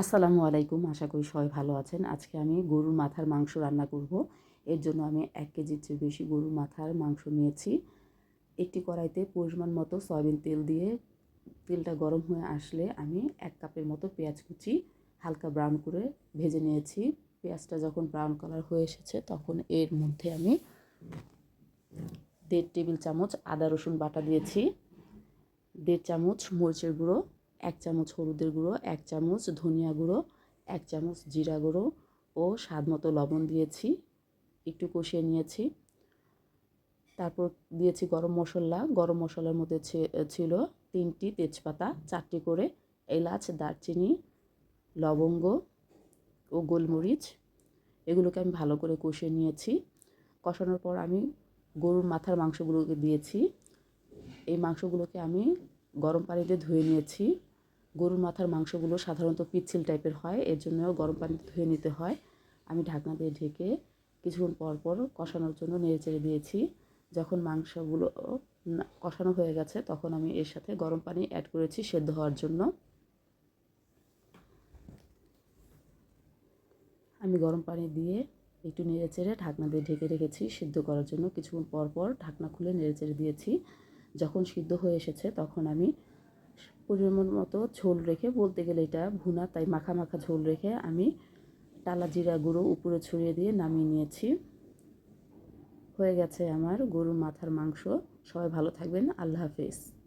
আসসালামু আলাইকুম। আশা করি সবাই ভালো আছেন। আজকে আমি গরুর মাথার মাংস রান্না করব। এর জন্য আমি এক কেজির চেয়ে বেশি গরুর মাথার মাংস নিয়েছি। একটি কড়াইতে পরিমাণ মতো সয়াবিন তেল দিয়ে তেলটা গরম হয়ে আসলে আমি এক কাপের মতো পেঁয়াজ কুচি হালকা ব্রাউন করে ভেজে নিয়েছি। পেঁয়াজটা যখন ব্রাউন কালার হয়ে এসেছে তখন এর মধ্যে আমি দেড় টেবিল চামচ আদা রসুন বাটা দিয়েছি, দেড় চামচ মরিচের গুঁড়ো এক চামচ হলুদের গুঁড়ো, এক চামচ ধনিয়া গুঁড়ো, এক চামচ জিরা গুঁড়ো ও স্বাদ মতো লবণ দিয়েছি। একটু কষিয়ে নিয়েছি। তারপর দিয়েছি গরম মশলা। গরম মশলার মধ্যে ছিল তিনটি তেজপাতা, চারটি করে এলাচ, দারচিনি, লবঙ্গ ও গোলমরিচ। এগুলোকে আমি ভালো করে কষিয়ে নিয়েছি। কষানোর পর আমি গরুর মাথার মাংসগুলোকে দিয়েছি। এই মাংসগুলোকে আমি গরম পানিতে ধুয়ে নিয়েছি। গরুর মাথার মাংসগুলো সাধারণত পিচ্ছিল টাইপের হয়, এর জন্য গরম পানিতে ধুয়ে নিতে হয়। আমি ঢাকনা দিয়ে ঢেকে কিছুক্ষণ পর পর কষানোর জন্য নেড়ে চেড়ে দিয়েছি। যখন মাংসগুলো কষানো হয়ে গেছে, তখন আমি এর সাথে গরম পানি অ্যাড করেছি সেদ্ধ হওয়ার জন্য। আমি গরম পানি দিয়ে একটু নেড়ে চেড়ে ঢাকনা দিয়ে ঢেকে রেখেছি, সিদ্ধ করার জন্য কিছুক্ষণ পর পর ঢাকনা খুলে নেড়ে চেড়ে দিয়েছি। যখন সিদ্ধ হয়ে এসেছে, তখন আমি পরিমাণ মতো ঝোল রেখে, বলতে গেলে এটা ভুনা, তাই মাখা মাখা ঝোল রেখে আমি টালা জিরা গুঁড়ো উপরে ছড়িয়ে দিয়ে নামিয়ে নিয়েছি। হয়ে গেছে আমার গরুর মাথার মাংস। সবাই ভালো থাকবেন। আল্লাহ হাফেজ।